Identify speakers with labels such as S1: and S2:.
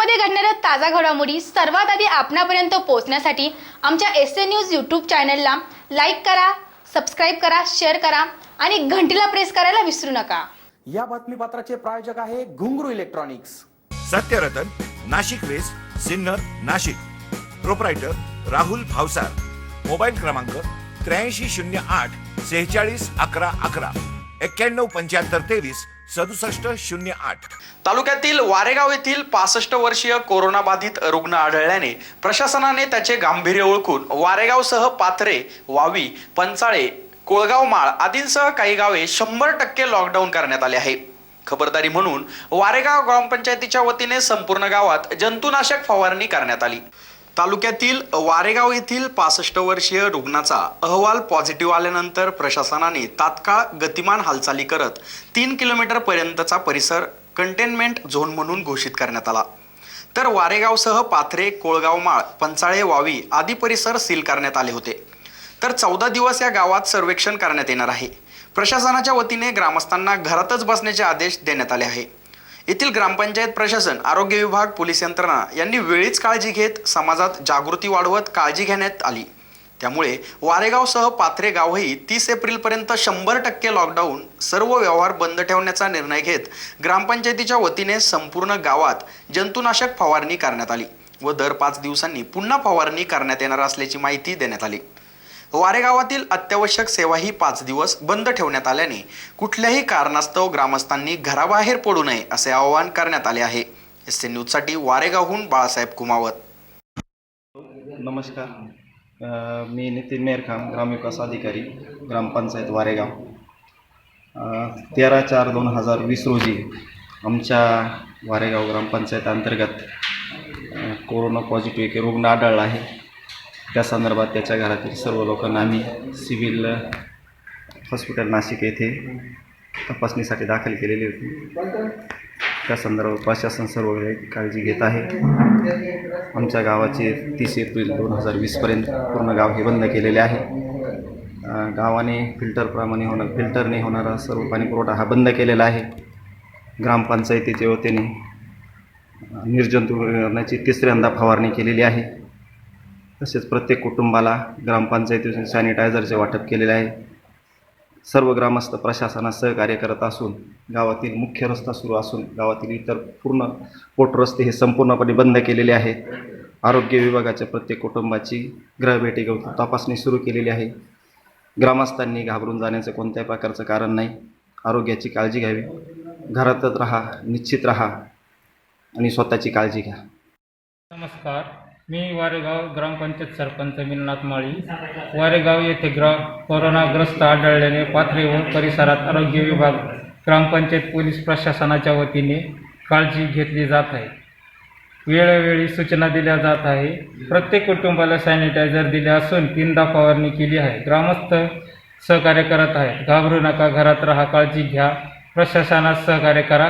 S1: शहरामध्ये घडणाऱ्या ताजा घडामोडी सर्वात आधी आपणापर्यंत पोहोचण्यासाठी आमच्या एस ए न्यूज यूट्यूब चॅनलला लाईक करा सबस्क्राईब करा शेअर करा आणि घंटीला प्रेस करायला विसरू नका.
S2: या बातमीपत्राचे प्रायोजक आहे Ghungroo electronics
S3: Satyaratan Nashik west Sinnar Nashik. Proprietor Rahul Bhavsar. Mobile क्रमांक त्र्याऐंशी शून्य आठ सेहेचाळीस अकरा अकरा. एक्क्याण्णव पंच्याहत्तर तेवीस सदुसष्ट शून्य आठ.
S4: तालुक्यातील वारेगाव येथील पासष्ट वर्षीय कोरोनाबाधित रुग्ण आढळल्याने प्रशासनाने त्याचे गांभीर्य ओळखून वारेगावसह पाथरे वावी पंचाळे कोळगाव माळ आदींसह काही गावे शंभर टक्के लॉकडाऊन करण्यात आले आहे. खबरदारी म्हणून वारेगाव ग्रामपंचायतीच्या वतीने संपूर्ण गावात जंतुनाशक फवारणी करण्यात आली. तालुक्यातील वारेगाव येथील पासष्ट वर्षीय रुग्णाचा अहवाल पॉझिटिव्ह आल्यानंतर प्रशासनाने तात्काळ गतिमान हालचाली करत तीन किलोमीटर पर्यंतचा परिसर कंटेनमेंट झोन म्हणून घोषित करण्यात आला. तर वारेगावसह पाथरे कोळगाव माळ पंचाळे वावी आदी परिसर सील करण्यात आले होते. तर चौदा दिवस या गावात सर्वेक्षण करण्यात येणार आहे. प्रशासनाच्या वतीने ग्रामस्थांना घरातच बसण्याचे आदेश देण्यात आले आहे. येथील ग्रामपंचायत प्रशासन आरोग्य विभाग पोलीस यंत्रणा यांनी वेळीच काळजी घेत समाजात जागृती वाढवत काळजी घेण्यात आली. त्यामुळे वारेगावसह पाथरे गावही तीस एप्रिलपर्यंत शंभर टक्के लॉकडाऊन सर्व व्यवहार बंद ठेवण्याचा निर्णय घेत ग्रामपंचायतीच्या वतीने संपूर्ण गावात जंतुनाशक फवारणी करण्यात आली व दर पाच दिवसांनी पुन्हा फवारणी करण्यात येणार असल्याची माहिती देण्यात आली. वारेगावातील अत्यावश्यक सेवाही पाच दिवस बंद ठेवण्यात आल्याने कुठल्याही कारणास्तव ग्रामस्थांनी घराबाहेर पडू नये असे आवाहन करण्यात आले आहे. एस एन न्यूजसाठी वारेगावहून बाळासाहेब कुमावत.
S5: नमस्कार. मी नितीन मेरखाम ग्रामविकास अधिकारी ग्रामपंचायत वारेगाव. तेरा चार दोन हजार वीस रोजी आमच्या वारेगाव ग्रामपंचायत अंतर्गत कोरोना पॉझिटिव्ह एक रुग्ण आढळला आहे. त्या संदर्भात त्याच्या घरातील सर्व लोकांना आम्ही सिव्हिल हॉस्पिटल नाशिक येथे तपासणीसाठी दाखल केलेली होती. त्या संदर्भात प्रशासन सर्व काळजी घेत आहे. आमच्या गावाचे तीस एप्रिल दोन हजार वीसपर्यंत पूर्ण गाव हे बंद केलेले आहे. गावाने फिल्टरप्रमाणे होणार फिल्टरने होणारा सर्व पाणी पुरवठा हा बंद केलेला आहे. ग्रामपंचायतीच्या वतीने अ, निर्जंतुकीकरणाची तिसऱ्यांदा फवारणी केलेली आहे. तसेच प्रत्येक कुटुंबाला ग्रामपंचायतीतून सॅनिटायझरचे वाटप केलेले आहे. सर्व ग्रामस्थ प्रशासनास सहकार्य करत असून गावातील मुख्य रस्ता सुरू असून गावातील इतर पूर्ण पोट रस्ते हे संपूर्णपणे बंद केलेले आहेत. आरोग्य विभागाच्या प्रत्येक कुटुंबाची ग्रहभेटी घेऊन तपासणी सुरू केलेली आहे. ग्रामस्थांनी घाबरून जाण्याचं कोणत्याही प्रकारचं कारण नाही. आरोग्याची काळजी घ्यावी. घरातच राहा निश्चित राहा आणि स्वतःची काळजी घ्या.
S6: नमस्कार. मी वारेगाव ग्रामपंचायत सरपंच मिलनाथ माळी. वारेगाव येथे ग्रा कोरोनाग्रस्त आढळल्याने पाथरे व परिसरात आरोग्य विभाग ग्रामपंचायत पोलीस प्रशासनाच्या वतीने काळजी घेतली जात आहे. वेळोवेळी सूचना दिल्या जात आहे. प्रत्येक कुटुंबाला सॅनिटायझर दिले असून तीनदा फवारणी केली आहे. ग्रामस्थ सहकार्य करत आहेत. घाबरू नका घरात राहा काळजी घ्या. प्रशासनास सहकार्य करा.